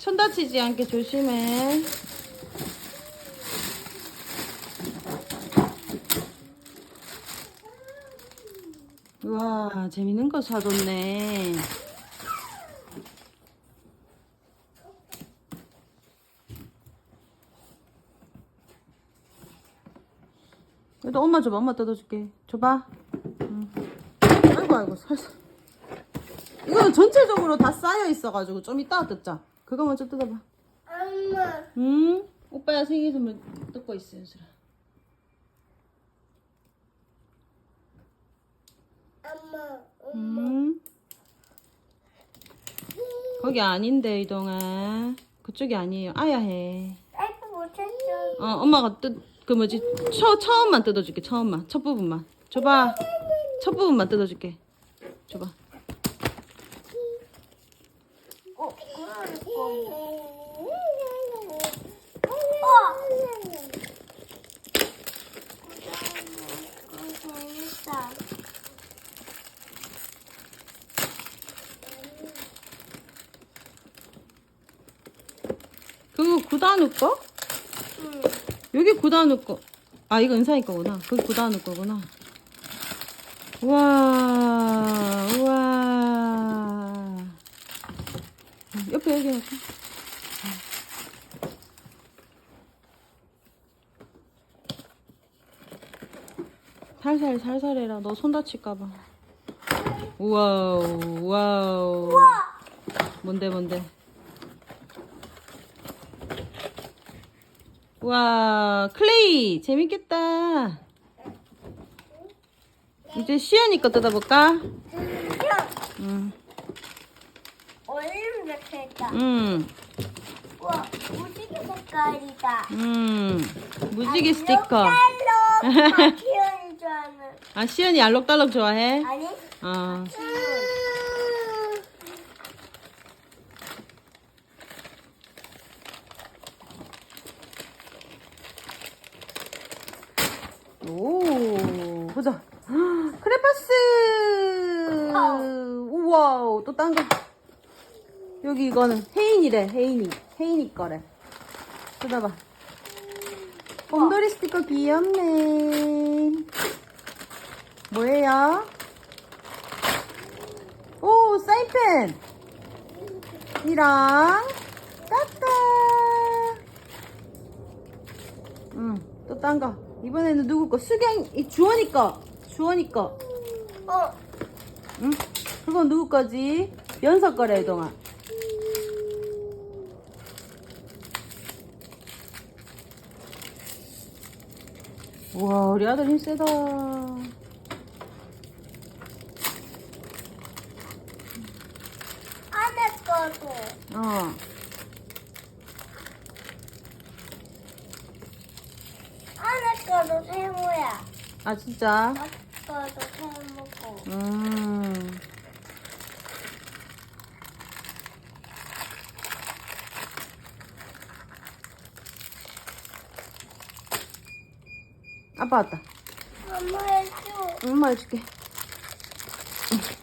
손 다치지 않게 조심해. 우와, 재밌는 거 사줬네. 그래도 엄마 줘봐, 엄마 뜯어줄게. 줘봐. 응. 아이고, 아이고, 살살. 이거는 전체적으로 다 쌓여 있어가지고 좀 이따가 뜯자. 그거 먼저 뜯어봐. 엄마, 응? 오빠야 생일 선물 뜯고 있어, 연수라. 엄마, 음. 거기 아닌데 이동아. 그쪽이 아니에요. 아야 해. 아이고 못했어. 어, 엄마가 뜯, 그 뭐지, 처, 처음만 뜯어줄게, 처음만. 첫 부분만. 줘봐. 첫 부분만 뜯어줄게. 줘봐. 어, 어. 재밌다. 그거 구다누 거? 응. 여기 구다누 거. 아, 이거 은사이 거구나. 그게 구다누 거구나. 우와, 우와. 옆에 여기 놓고. 살살, 살살 해라. 너 손 다칠까봐. 우와우, 우와우. 뭔데, 뭔데? 와, 클레이 재밌겠다. 이제 시연이 거 뜯어볼까? 응, 응, 우와, 무지개 색깔이다. 응. 무지개 스티커. 딸로 바퀴를 좋아하는. 아, 시연이 알록달록 좋아해? 아니? 어. 오, 보자. 크레파스! 우와, 또딴 거. 여기 이거는 혜인이래, 혜인이. 혜인이 거래. 뜯어봐. 곰돌이 스티커 귀엽네. 뭐예요? 오, 사인펜! 이랑, 따따! 응, 또 딴 거. 이번에는 누구 거? 수경, 이 주원이 거. 주원이 거. 어, 응? 그건 누구 거지? 연석 거래, 이동아. 우와, 우리 아들 힘 세다. 안에 거도. 어. 안에 거도 세모야. 아, 진짜? 앞 거도 세모고. 음. 아빠 왔다. 엄마 해줘. 엄마 해줄게. 응.